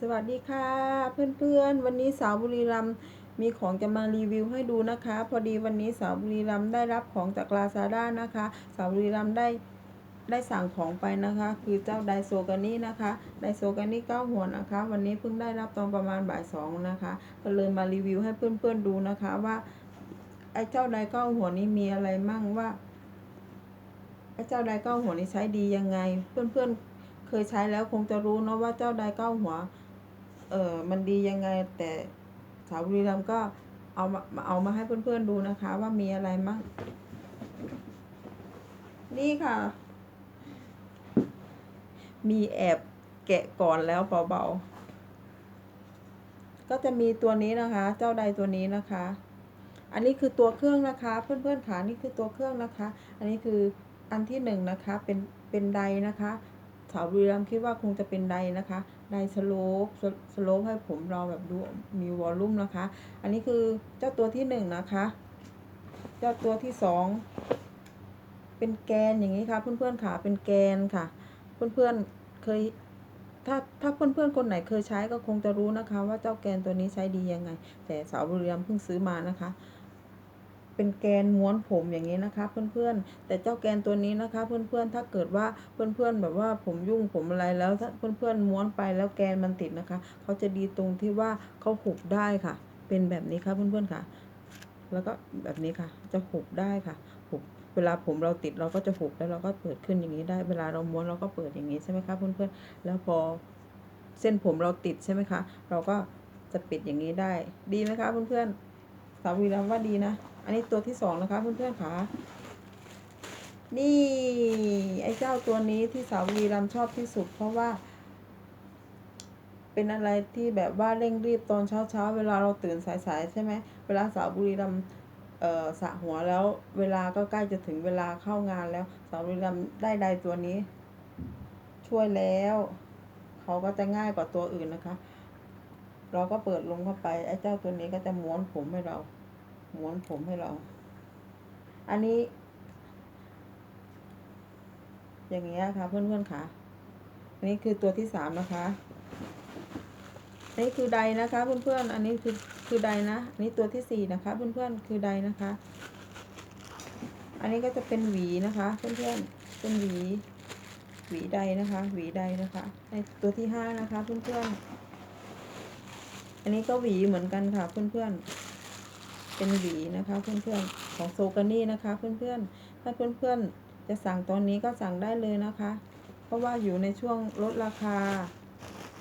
สวัสดีค่ะ เพื่อนๆ วันนี้สาวบุรีรัมมีของจะมารีวิวให้ดูนะคะ พอดีวันนี้สาวบุรีรัมได้รับของจากลาซาด้านะคะ สาวบุรีรัมได้ได้สั่งของไปนะคะ คือเจ้าไดโซกานี่นะคะไดโซกานี่เก้าหัวนะคะ วันนี้เพิ่งได้รับตอนประมาณบ่ายสองนะคะก็เลยมารีวิวให้เพื่อนๆดูนะคะว่าไอ้เจ้าไดเก้าหัวนี้มีอะไรมั่งว่าไอ้เจ้าไดเก้าหัวนี้ใช้ดียังไง เพื่อนๆเคยใช้แล้วคงจะรู้เนาะว่าเจ้าไดเก้าหัว เออมันดียังไงแต่สาวบุรีรัมย์ก็เอามาเอามาให้เพื่อนๆดูนะคะ ว่ามีอะไรมั่งนี่ค่ะ มีแอบแกะก่อนแล้วเบาๆ ก็จะมีตัวนี้นะคะ เจ้าใดตัวนี้นะคะ อันนี้คือตัวเครื่องนะคะ เพื่อนๆขานี่คือตัวเครื่องนะคะ อันนี้คืออันที่หนึ่งนะคะ เป็นเป็นไดนะคะสาวบุรีรัมย์คิดว่าคงจะเป็นไดนะคะ ไดสโลปสโลปให้ผมเราแบบดูมีวอลลุ่มนะคะ อันนี้คือเจ้าตัวที่หนึ่งนะคะ เจ้าตัวที่สองเป็นแกนอย่างนี้ค่ะ เพื่อนๆค่ะเป็นแกนค่ะ เพื่อนๆเคยถ้าถ้าเพื่อนๆคนไหนเคยใช้ก็คงจะรู้นะคะ ว่าเจ้าแกนตัวนี้ใช้ดียังไง แต่สาวบุรีรัมเพิ่งซื้อมานะคะ เป็นแกนม้วนผมอย่างนี้นะคะ เพื่อนๆ แต่เจ้าแกนตัวนี้นะคะ เพื่อนๆ ถ้าเกิดว่าเพื่อนๆ แบบว่าผมยุ่งผมอะไรแล้วถ้าเพื่อนๆ ม้วนไปแล้วแกนมันติดนะคะ เขาจะดีตรงที่ว่าเขาหุบได้ค่ะ เป็นแบบนี้ค่ะเพื่อนๆ ค่ะ แล้วก็แบบนี้ค่ะ จะหุบได้ค่ะ หุบเวลาผมเราติดเราก็จะหุบแล้วเราก็เปิดขึ้นอย่างนี้ได้ เวลาเราม้วนเราก็เปิดอย่างนี้ใช่ไหมคะเพื่อนๆ แล้วพอเส้นผมเราติดใช่ไหมคะ เราก็จะปิดอย่างนี้ได้ ดีไหมคะเพื่อนๆสาววีรัมว่าดีนะ อันนี้ตัวที่สองนะคะเพื่อนๆค่ะ นี่ไอ้เจ้าตัวนี้ที่สาววีรัมชอบที่สุด เพราะว่า เป็นอะไรที่แบบว่าเร่งรีบตอนเช้าเช้าๆเวลาเราตื่นสายๆใช่ไหมเวลาสาวบุรีรัมย์เอ่อสะหัวแล้ว เวลาก็ใกล้จะถึงเวลาเข้างานแล้ว สาวบุรีรัมได้ใดตัวนี้ ช่วยแล้ว เขาก็จะง่ายกว่าตัวอื่นนะคะ เราก็เปิดลงเข้าไปไอ้เจ้าตัวนี้ก็จะม้วนผมให้เรา ม้วนผมให้เรา อันนี้ อย่างเงี้ยค่ะเพื่อนๆค่ะ อันนี้คือตัวที่สามนะคะนนี้คือใดนะคะเพื่อนๆ อันนี้คือคือใดนะ อันนี้ตัวที่สี่นะคะเพื่อนๆ คือใดนะคะ อันนี้ก็จะเป็นหวีนะคะเพื่อนๆ เป็นหวี หวีใดนะคะ หวีใดนะคะ ในตัวที่ห้านะคะเพื่อนๆ อันนี้ก็หวีเหมือนกันค่ะเพื่อนๆ เป็นหวีนะคะเพื่อนๆของโซกานี่นะคะเพื่อนๆถ้าเพื่อนๆจะสั่งตอนนี้ก็สั่งได้เลยนะคะ เพราะว่าอยู่ในช่วงลดราคา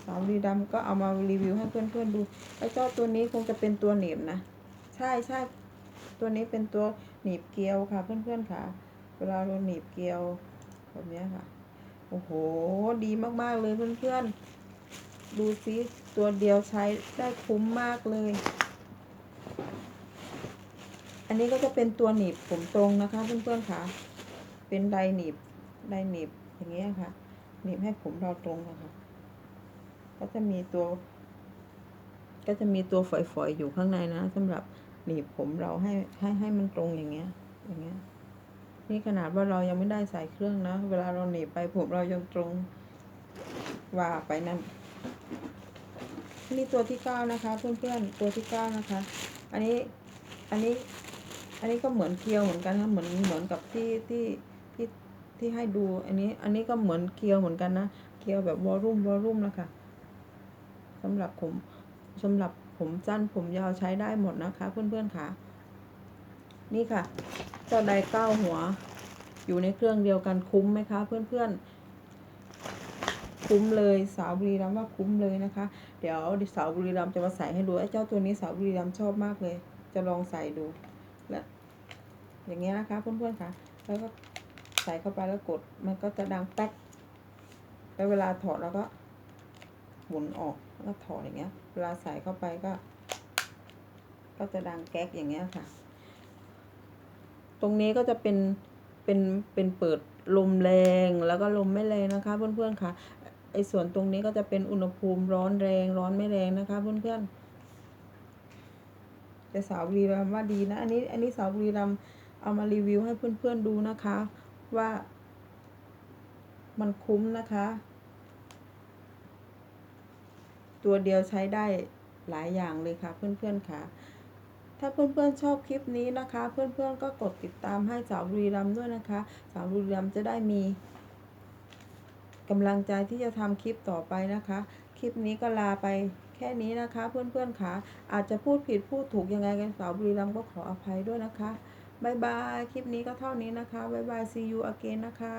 สาวรีดำก็เอามารีวิวให้เพื่อนๆดูไอ้เจ้าตัวนี้คงจะเป็นตัวหนีบนะ ใช่ใช่ตัวนี้เป็นตัวหนีบเกลียวค่ะ เพื่อนๆค่ะ เวลาเราหนีบเกลียวแบบนี้ค่ะโอ้โห ดีมากๆเลยเพื่อนๆ ดูซิตัวเดียวใช้ได้คุ้มมากเลย อันนี้ก็จะเป็นตัวหนีบผมตรงนะคะเพื่อนๆค่ะ เป็นไดหนีบไดหนีบอย่างเงี้ยค่ะ หนีบให้ผมเราตรงนะคะ ก็จะมีตัว ก็จะมีตัวฝอยๆอยู่ข้างในนะสำหรับหนีบผมเราให้ให้ให้มันตรงอย่างเงี้ย อย่างเงี้ย นี่ขนาดว่าเรายังไม่ได้ใส่เครื่องนะ เวลาเราหนีบไปผมเรายังตรงว่าไปนั่นนี่ตัวที่เก้านะคะ เพื่อนๆตัวที่เก้านะคะ อันนี้อันนี้ อันนี้ก็เหมือนเกลียวเหมือนกันนะเหมือนเหมือนกับที่ที่ที่ที่ให้ดู อันนี้อันนี้ก็เหมือนเกลียวเหมือนกันนะเกลียวแบบวอลลุ่มวอลลุ่มนะคะสำหรับผมสำหรับผมสั้นผมยาวใช้ได้หมดนะคะ เพื่อนๆค่ะ นี่ค่ะเจ้าไดเก้าหัว อยู่ในเครื่องเดียวกันคุ้มไหมคะ เพื่อนๆ คุ้มเลยสาวบุรีรัมว่าคุ้มเลยนะคะ เดี๋ยวสาวบุรีรัมจะมาใส่ให้ดูไอ้เจ้าตัวนี้สาวบุรีรัมชอบมากเลย จะลองใส่ดูและ อย่างเงี้ยนะคะเพื่อนๆค่ะ แล้วก็ใส่เข้าไปแล้วกด มันก็จะดังแป๊กแล้วเวลาถอดเราก็หมุนออกแล้วถอดอย่างเงี้ย เวลาใส่เข้าไปก็ ก็จะดังแก๊กอย่างเงี้ยค่ะ ตรงนี้ก็จะเป็น เป็น เป็นเปิดลมแรงแล้วก็ลมไม่แรงนะคะ เพื่อนๆค่ะ ไอ้ส่วนตรงนี้ก็จะเป็นอุณหภูมิร้อนแรงร้อนไม่แรงนะคะ เพื่อนๆแต่สาวบุรีรัมว่าดีนะ อันนี้ อันนี้สาวบุรีรัมย์ เอามารีวิวให้เพื่อนๆดูนะคะ ว่ามันคุ้มนะคะ ตัวเดียวใช้ได้หลายอย่างเลยค่ะเพื่อนๆค่ะ ถ้าเพื่อนๆชอบคลิปนี้นะคะ เพื่อนๆก็กดติดตามให้สาวบุรีรัมด้วยนะคะ สาวบุรีรัมจะได้มีกำลังใจที่จะทำคลิปต่อไปนะคะ คลิปนี้ก็ลาไปแค่นี้นะคะ เพื่อนๆค่ะอาจจะพูดผิดพูดถูกยังไงกันสาวบุรีรัมก็ขออภัยด้วยนะคะ บายบาย คลิปนี้ก็เท่านี้นะคะบายบาย see you again นะคะ